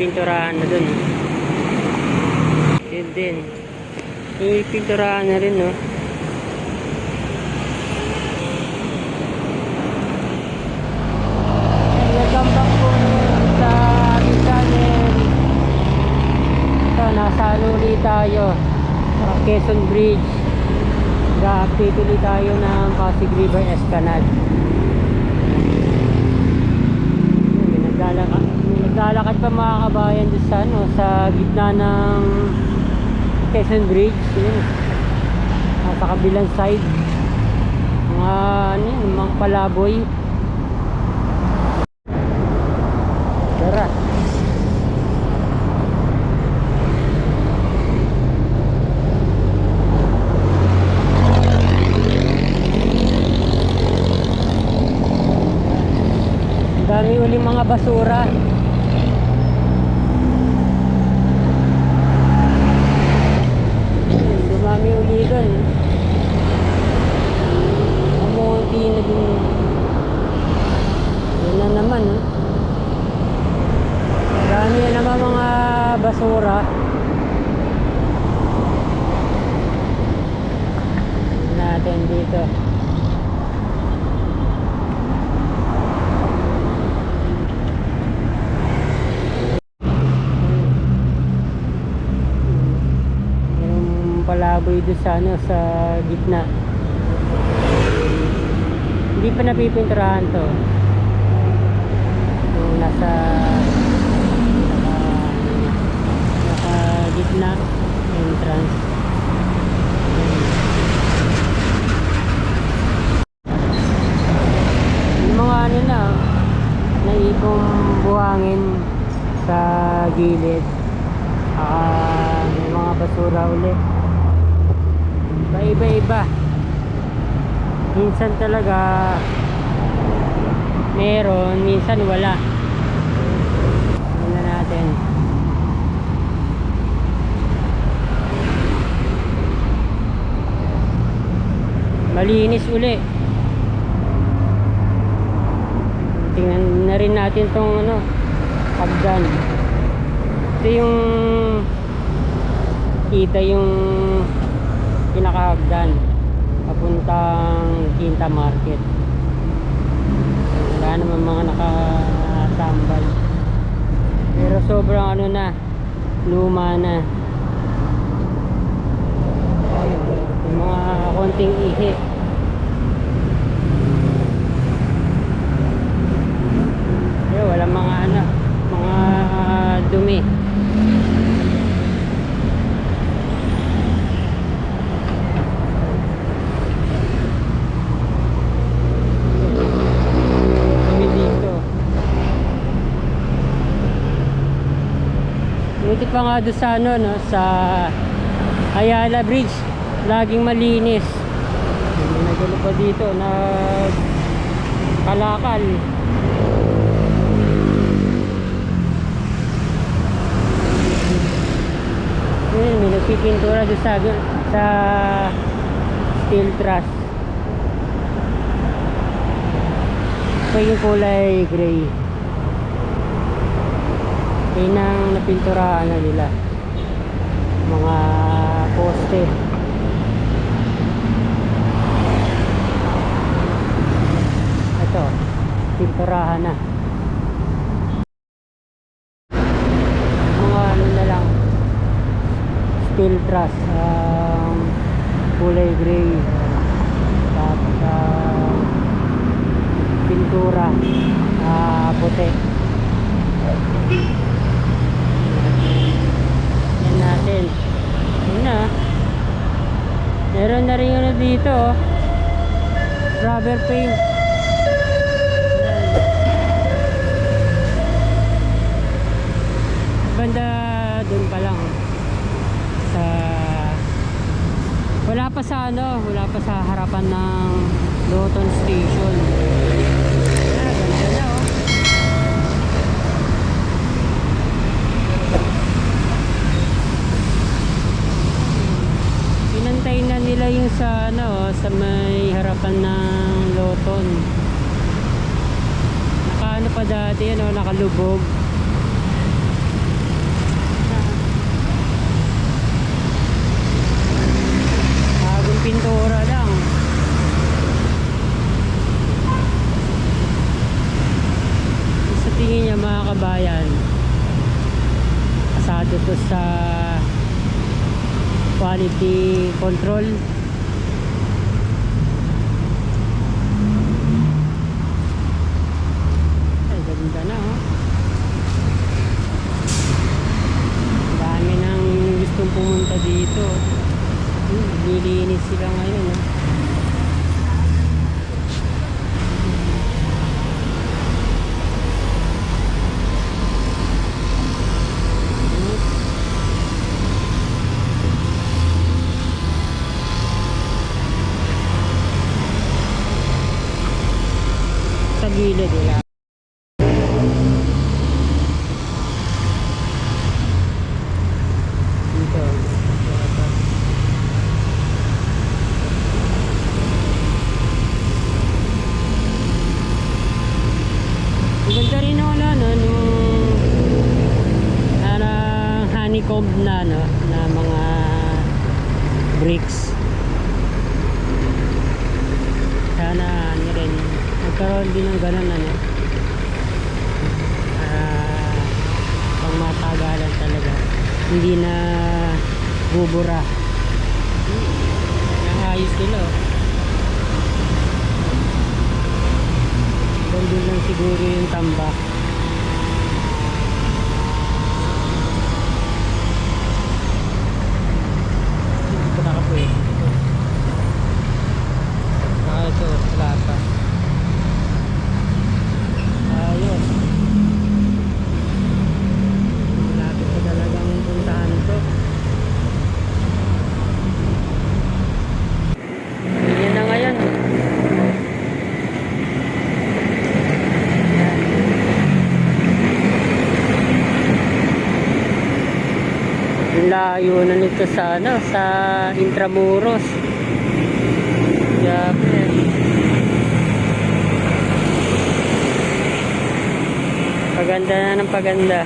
pinturahan na dun. Yun din. May pinturahan na rin, no? Welcome back po sa channel. Ito, nasa ano tayo. Sa Quezon Bridge. Ga-update ulit tayo ng Pasig River Esplanade. Naglalakad, naglalakad pa mga kabayan doon sa, ano, sa gitna ng Quezon Bridge. Yun. Nasa kabilang side. Mga, ano yun, mga palaboy. Tara. Dami uling mga basura. Ayun, Dumami uli doon. Amunti na din. Yan na naman. Oh. Marami na naman mga basura. Tingnan natin dito. Palaboy doon sa ano sa gitna. Hindi pa napipinturahan to. Yung nasa naka, naka gitna entrance. Yung mga ano na naipong buhangin sa gilid. Ah, may mga basura ulit. Iba-iba-iba. Minsan talaga meron, minsan wala. Tingnan natin. Malinis uli. Tingnan na rin natin tong ano, hagdan. Ito yung kita yung pinakahagdan papuntang Quinta Market. Wala naman mga nakatambay. Pero sobrang ano na, luma na. Yung mga konting ihi. Pero wala mga ano, mga dumi. Pa nga doon sa ano, no, sa Ayala Bridge. Laging malinis. Nagulo pa dito na kalakal. Ayun, may nagpipintura doon sa, sa steel truss. Ito yung kulay gray. Yun ang napinturahan na nila. Mga poste. Ito, pinturahan na. Mga ano na lang. Steel truss. Um, kulay gray. Tapos, um, pintura ah puti natin. Yun na. Meron na rin ano dito oh. rubber paint. Banda dun pa lang sa wala pa sa ano wala pa sa harapan ng Loton Station parking sa ano sa may harapan ng Loton nakaano pa dati ano nakalubog. Bagong pintura lang. Sa tingin mga kabayan asado to sa quality control. Sila ngayon oh. sa gilid wala dito ang ganda rin no, ano, no, nung ano, honeycomb na, no, na mga bricks. Sana ano rin magkaroon din ng ganun ano. Ah pang matagalan talaga. Hindi na bubura. Ang ayos nila oh. Doon lang siguro yung tambak hindi ko nakapwede Ah, ito, plata. Ayos. Malapit ko talagang puntahan to. Yan na ngayon. Yan. Yung layo na nito sa ano, sa Intramuros. Grabe. Paganda na ng paganda.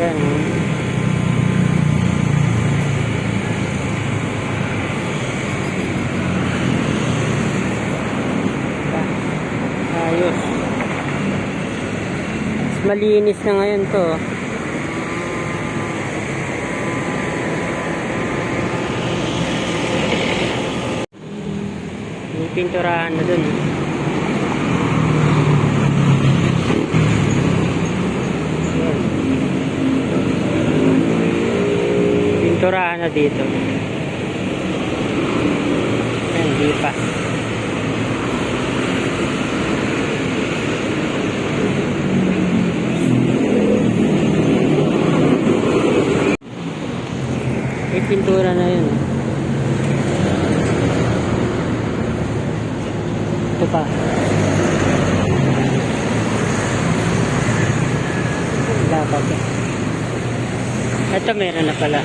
Ayan. Ayos. Mas malinis na ngayon to. May pinturahan na dun. Pinturahan na dito. Ayan, di pa. Pintura na yun. Ito pa. Dapat eh. Ito meron na pala.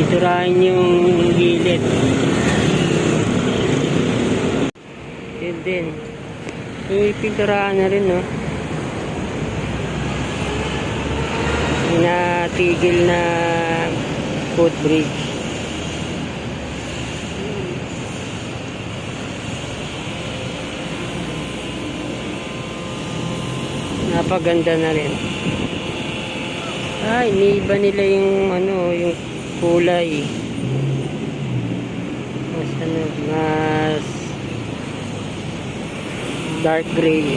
Titurahin yung gilid. Yun din. Pinturahan na rin, no? Natigil na footbridge. Napaganda na rin. Ah, iniiba nila yung ano, yung kulay. Mas ano, mas dark gray.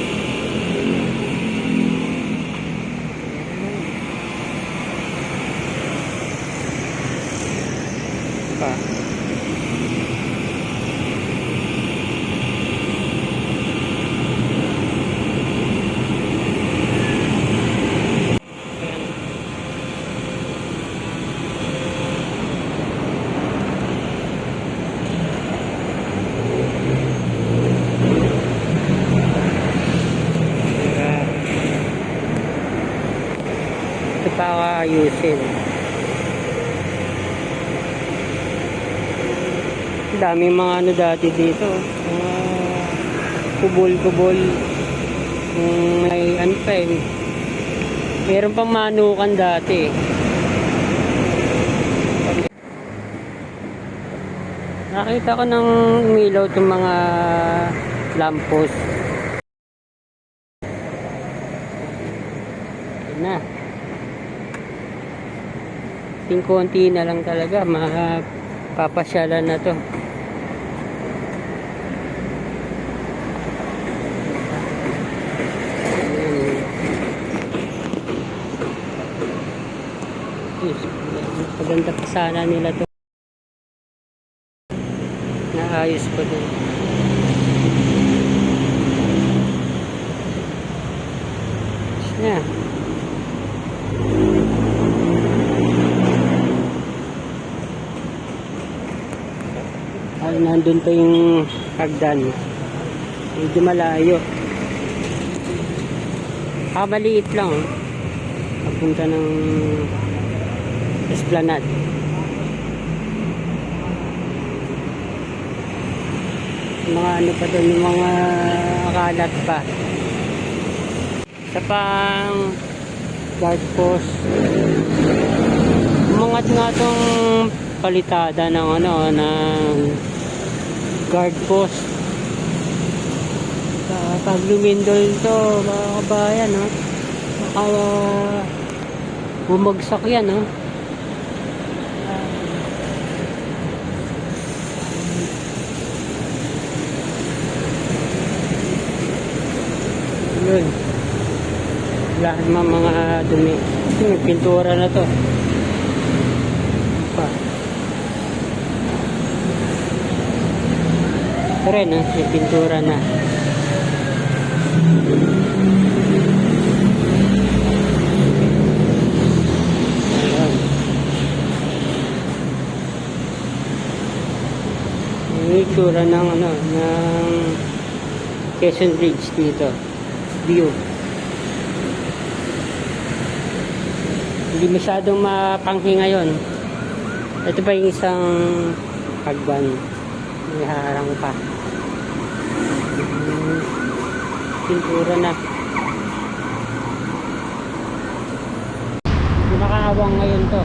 ayusin. Daming mga ano dati dito. Kubol-kubol. Um, may ano pa eh. Meron pang manukan dati. Nakita ko ng umilaw itong mga lampos. Na. Ting konti na lang talaga, mapapasyalan na to. Maganda pa sana nila to. Naayos pa din. Yeah. Ay, nandun pa yung hagdan. Medyo malayo. Ah, maliit lang. oh. Papunta ng Esplanade. Mga ano pa doon, mga kalat pa. Sa pang guard post. Umangat nga tong palitada ng ano, ng guard post. Sa pag to, mga kabayan, no? Baka uh, bumagsak yan, no? Yun. Lahat mga mga dumi. Kasi pintura na to. Ito rin, ah, may pintura na. Ayan. Yung itsura ng ano, ng Quezon Bridge dito. View. Hindi masyadong mapanghi ngayon. Ito pa yung isang hagdan. May harang pa. Hmm, Pintura na. Hindi nakaawang ngayon to.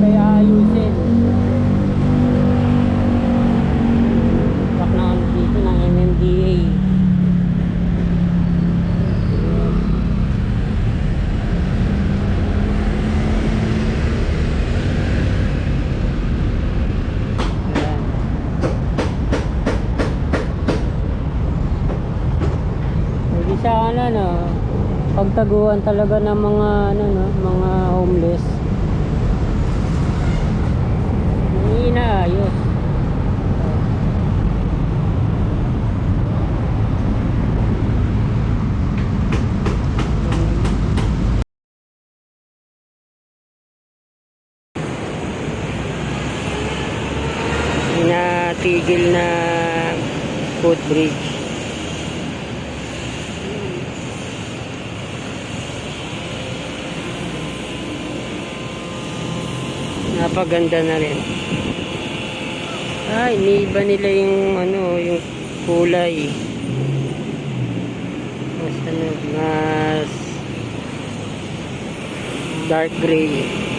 Kaya ayusin. Bak na ano dito ng MMDA. Ayan. Hindi siya ano no, pagtaguan talaga ng mga ano no, mga homeless. Hindi inaayos. Pinatigil na footbridge. Napaganda na rin. Ah, iniiba nila yung ano, yung kulay. Mas ano, mas dark gray.